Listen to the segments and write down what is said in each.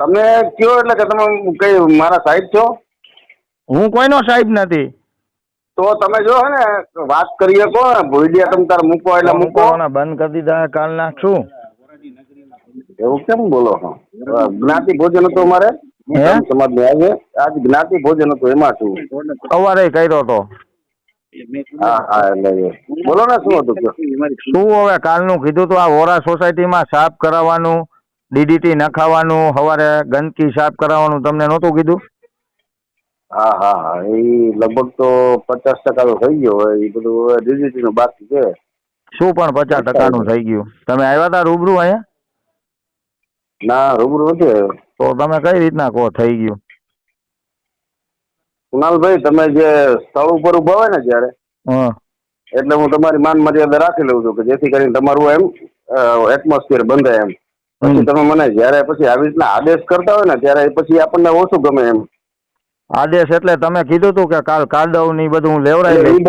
તમે કયો એટલે કે તમે કઈ મારા સાહેબ છો? હું કોઈનો સાહેબ નથી. તો તમે જો હે ને વાત કરીએ કો ભૂલિયા તમે તાર મૂકો એટલે મૂકો. બંધ કરી દીધા કાલ નાખશું એવું કેમ બોલો છો? જ્ઞાતિ ભોજન હતું અમારે? સમાજ ને આજે. આજ જ્ઞાતિ ભોજન હતું એમાં છું. સવારે કર્યો હતો હા હા એટલે બોલો ને શું હતું શું હવે કાલનું કીધું તો? આ વોરા સોસાયટીમાં સાફ કરાવવાનું ડીડીટી નખાવાનું સવારે ગંદકી સાફ કરાવવાનું તમને નહોતું કીધું? હા હા હા. એ લગભગ તો પચાસ ટકા તો થઈ ગયો એ બધું ડીડીટી નું બાકી છે. શું પણ પચાસ ટકા નું થઈ ગયું? તમે આવ્યા હતા રૂબરૂ અહીંયા? ના રૂબરૂ નથી આવ્યો. તો તમે કઈ રીતના કહો થઈ ગયું? કુણાલભાઈ તમે જે સ્થળ ઉપર ઊભા હોય ને જયારે એટલે હું તમારી માન મર્યાદા રાખી લઉં છું કે જેથી કરીને તમારું એમ એટમોસ્ફિયર બંધાય એમ. પછી તમે મને જયારે પછી આવી રીતના આદેશ કરતા હોય ને ત્યારે પછી આપણને ઓછું ગમે એમ. આદેશ એટલે તમે કીધું તું કે કાલ કાદવની બધું લેવડાવી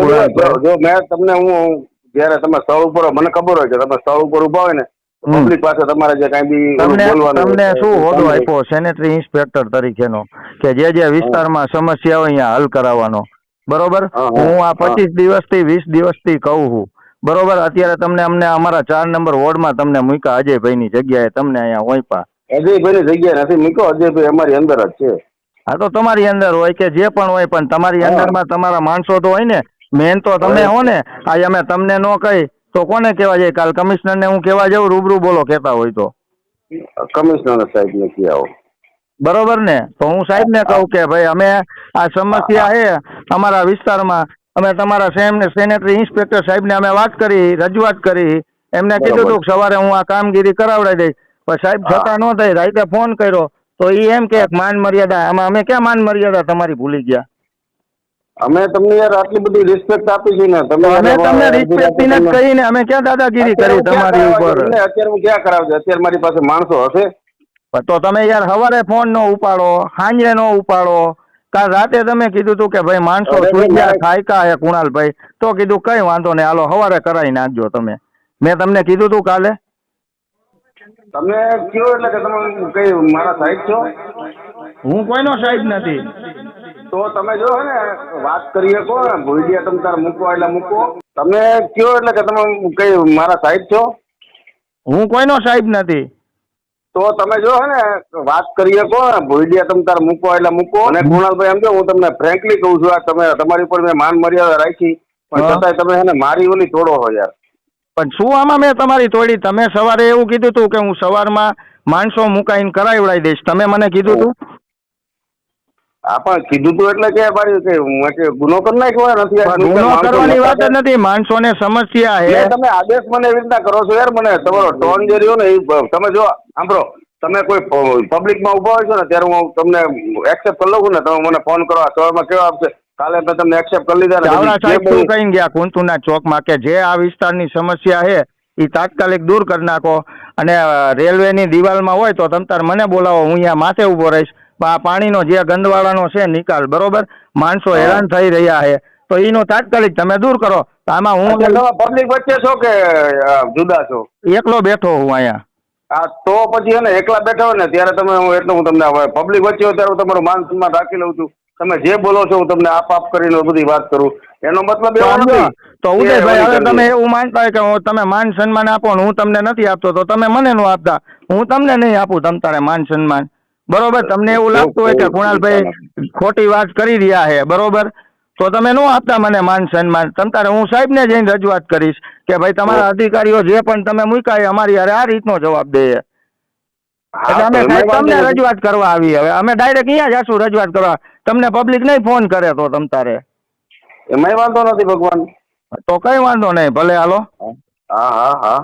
જો- મેં તમને હું જયારે તમે સ્થળ ઉપર મને ખબર હોય કે તમે સ્થળ ઉપર ઊભા હોય ને. પબ્લિક પાસે તમારે જે કાંઈ બી બોલવાનું તમને શું હોદ્દો આપ્યો? સેનેટરી ઇન્સ્પેક્ટર તરીકેનો. કે જે જે વિસ્તારમાં સમસ્યા હોય અહીંયા હલ કરાવવાનો. બરોબર? હા, આ. પચીસ દિવસથી વીસ દિવસથી કહું છું. બરોબર? અત્યારે તમને અમને અમારા ચાર નંબર વોર્ડમાં તમને મૂક્યા અજયભાઈની જગ્યાએ. તમને અહીંયા હોઈપા અજયભાઈની જગ્યા નથી મૂક્યો? અજયભાઈ અમારી અંદર જ છે. હા તો તમારી અંદર હોય કે જે પણ હોય પણ તમારી અંદર અંદરમાં તમારા માણસો તો હોય ને. મેન તો તમે હો. ને. આ અમે તમને ન કહી તો કોને કહેવા જાય કાલ કમિશનરને હું કહેવા જાઉં? રૂબરૂ બોલો કહેતા હોય તો. કમિશનર સાહેબ ને કી આવો. બરોબર ને? તો હું સાહેબને કહું કે ભાઈ અમે આ સમસ્યા છે અમારા વિસ્તારમાં અમે તમારા સેનેટરી ઇન્સ્પેક્ટર સાહેબને અમે વાત કરી રજૂઆત કરી. એમને કીધું હતું સવારે હું આ કામગીરી કરાવડાવી દઈશ. પણ સાહેબ હા. ન થઈ રાઈતે ફોન કર્યો. તો એ એમ કે માન મર્યાદા આમાં અમે ક્યાં માન મર્યાદા તમારી ભૂલી ગયા? અમે તમને યાર આટલી બધી રિસ્પેક્ટ આપી છે ને. તમે અમે તમને અમારા રિસ્પેક્ટ જ કહીને અમે ક્યાં દાદાગીરી કરી તમારી ઉપર? અત્યારે હું ક્યાં કરાવજો અત્યારે મારી પાસે માણસો હશે. તો તમે યાર સવારે ફોન નો ઉપાડો સાંજે નો ઉપાડો. કાલ રાતે તમે કીધું તું કે ભાઈ માણસો થાયકા હે કુણાલભાઈ. તો કીધું કઈ વાંધો નહીં હાલો હવારે કરાવી નાખજો તમે. મેં તમને કીધું તું કાલે? તમે કયો એટલે કે તમે કઈ મારા સાહેબ છો? હું કોઈનો સાહેબ નથી. તો તમે જો ને વાત કરીએ કો ભૂલિયા તમે તાર મૂકો એટલે મૂકો. તમે કયો એટલે કે તમે કઈ મારા સાહેબ છો? હું કોઈનો સાહેબ નથી. તો તમે જો હે ને વાત કરીએ કો ભૂલિયા તમે તાર મૂકો એટલે મૂકો. અને કુણાલભાઈ એમ જો હું તમને ફ્રેન્કલી કહું છું આ તમે તમારી ઉપર મેં માન મર્યાદા રાખી પણ છતાંય તમે હે ને મારી ઓલી તોડો હો યાર. પણ શું આમાં મેં તમારી તોડી તમે સવારે એવું કીધું તું કે હું સવારમાં માણસો મુકાઈને કરાવડાવી દઈશ. તમે મને કીધું તું? આ પણ કીધું તું એટલે કે મારી કે ગુનો કરી નાખ્યો નથી ગુનો માણસો કરવાની નતા વાત જ નથી. માણસોને સમસ્યા તમે આદેશ મને એવી રીતના કરો છો યાર મને તમારો ટોન જે રહ્યો ને એ તમે જો સાંભળો તમે કોઈ પબ્લિકમાં ઊભા હોય છો ને ત્યારે હું તમને એક્સેપ્ટ કરી લઉં છું ને તમે મને ફોન કરો સવારમાં કેવા આપશે કાલે મેં તમને એક્સેપ્ટ કરી લીધા ને ચાવડા સાહેબ શું કહી ગયા કુંતુના ચોકમાં કે જે આ વિસ્તારની સમસ્યા છે એ તાત્કાલિક દૂર કરી નાખો. અને અ, રેલવેની દિવાલમાં હોય તો તમ તાર મને બોલાવો હું અહીંયા માથે ઊભો રહીશ. આ પાણીનો જે ગંદવાળાનો છે નિકાલ બરોબર? માણસો હેરાન થઈ રહ્યા છે. તો એનો તાત્કાલિક તમે દૂર કરો. તો આમાં હું પબ્લિક વચ્ચે છો કે જુદા છો? એકલો બેઠો હું અહીંયા. આ તો પછી એને એકલા બેઠા હોય ને ત્યારે તમે હું એટલે હું તમને પબ્લિક વચ્ચે હોય ત્યારે હું તમારું માન સન્માન રાખી લઉં છું. તમે જે બોલો છો હું તમને આપ આપ કરીને બધી વાત કરું. એનો મતલબ એવો નથી તો ઉદયભાઈ હવે તમે એવું માનતા હોય કે હું તમે માન સન્માન આપો ને હું તમને નથી આપતો તો તમે મને નો આપતા. હું તમને નહીં આપું તમ તારે માન સન્માન. બરોબર? તમને એવું લાગતું હોય કે કુણાલભાઈ ખોટી વાત કરી રહ્યા છે બરોબર? તો તમે નો આપતા મને માન સન્માન. તમ તારે હું સાહેબને જઈને રજૂઆત કરીશ કે ભાઈ તમારા અધિકારીઓ જે પણ તમે મૂકાય અમારી આ રીતનો જવાબ દે. એટલે અમે સાહેબ તમને રજૂઆત કરવા આવી હવે. અમે ડાયરેક્ટ અહીંયા જાશું રજૂઆત કરવા. તમને પબ્લિક નહીં ફોન કરે તો તમ તારે. એમાંય વાંધો નથી ભગવાન. તો કઈ વાંધો નહીં ભલે હાલો. હા હા હા.